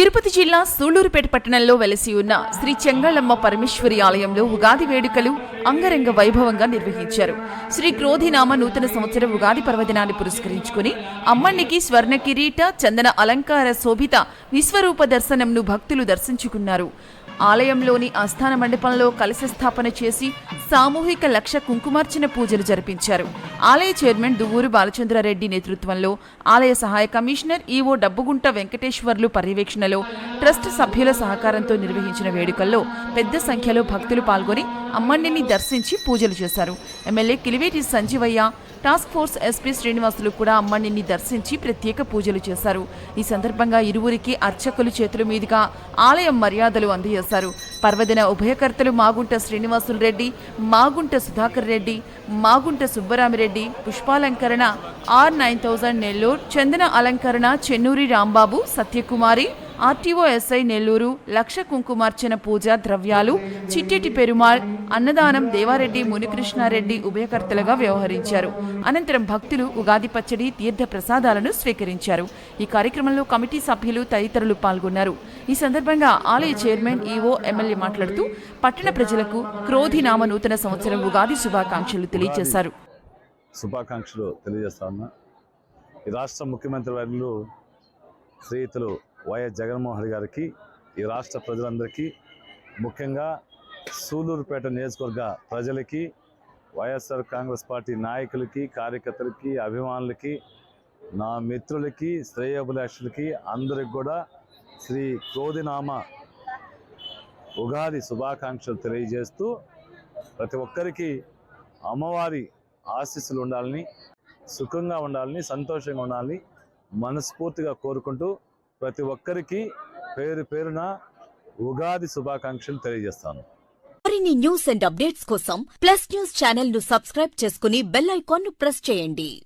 తిరుపతి జిల్లా సూళ్ళూరుపేట పట్టణంలో వెలసి ఉన్న శ్రీ చెంగళమ్మ పరమేశ్వరి ఆలయంలో ఉగాది వేడుకలు అంగరంగ వైభవంగా నిర్వహించారు. శ్రీ క్రోధినామ నూతన సంవత్సర ఉగాది పర్వదినాన్ని పురస్కరించుకుని అమ్మణ్ణికి స్వర్ణ కిరీట చందన అలంకార శోభిత విశ్వరూప దర్శనంను భక్తులు దర్శించుకున్నారు. ఆలయంలోని ఆస్థాన మండపంలో కలశ స్థాపన చేసి సామూహిక లక్ష కుంకుమార్చన పూజలు జరిపించారు. ఆలయ చైర్మన్ దువ్వూరు బాలచంద్రారెడ్డి నేతృత్వంలో ఆలయ సహాయ కమిషనర్ ఈవో డబ్బుగుంట వెంకటేశ్వర్లు పర్యవేక్షణలో ట్రస్ట్ సభ్యుల సహకారంతో నిర్వహించిన వేడుకల్లో పెద్ద సంఖ్యలో భక్తులు పాల్గొని అమ్మన్నిని దర్శించి పూజలు చేశారు. MLA Kiliveti Sanjeevaiah task force SP Srinivasulu కూడా అమ్మని దర్శించి ప్రత్యేక పూజలు చేశారు. ఈ సందర్భంగా ఇరువురికి అర్చకులు చేతుల మీదుగా ఆలయం మర్యాదలు అందజేశారు. పర్వదిన ఉభయకర్తలు మాగుంట శ్రీనివాసులు రెడ్డి మాగుంట సుధాకర్ రెడ్డి మాగుంట సుబ్బరామిరెడ్డి పుష్పాలంకరణ ఆర్ నైన్ థౌజండ్ నెల్లూరు చందన అలంకరణ చెన్నూరి రాంబాబు సత్యకుమారి ఆర్టీఓ ఎస్ఐ నెల్లూరు లక్ష కుంకుమార్చన పూజ ద్రవ్యాలు చిట్టెటి పెరుమాళ్ అన్నదానం దేవారెడ్డి మునికృష్ణారెడ్డి ఉభయకర్తలుగా వ్యవహరించారు. అనంతరం భక్తులు ఉగాది పచ్చడి తీర్థ ప్రసాదాలను స్వీకరించారు. ఈ కార్యక్రమంలో కమిటీ సభ్యులు తదితరులు పాల్గొన్నారు. ఈ సందర్భంగా ఆలయ చైర్మన్ ఈవో ఎమ్మెల్యే మాట్లాడుతూ పట్టణ ప్రజలకు క్రోధినామ నూతన సంవత్సరం ఉగాది శుభాకాంక్షలు తెలియజేశారు. శుభాకాంక్షలు తెలియజేస్తా ఉన్నా. ఈ రాష్ట్ర ముఖ్యమంత్రి వర్యులు శ్రీయుతులు వైఎస్ జగన్మోహన్ గారికి ఈ రాష్ట్ర ప్రజలందరికీ ముఖ్యంగా సూలూరుపేట నియోజకవర్గ ప్రజలకి వైఎస్ఆర్ కాంగ్రెస్ పార్టీ నాయకులకి కార్యకర్తలకి అభిమానులకి నా మిత్రులకి శ్రేయోభిలాషులకి అందరికి కూడా శ్రీ క్రోధినామ ఉగాది శుభాకాంక్షలు తెలియజేస్తూ ప్రతి ఒక్కరికి అమ్మవారి ఆశీస్సులు ఉండాలని సుఖంగా ఉండాలని సంతోషంగా ఉండాలని మనస్ఫూర్తిగా కోరుకుంటూ ప్రతి ఒక్కరికి పేరు పేరున ఉగాది శుభాకాంక్షలు తెలియజేస్తాను. మరిన్ని న్యూస్ అండ్ అప్డేట్స్ కోసం ప్లస్ న్యూస్ ఛానల్ను సబ్స్క్రైబ్ చేసుకుని బెల్ ఐకాన్ను ప్రెస్ చేయండి.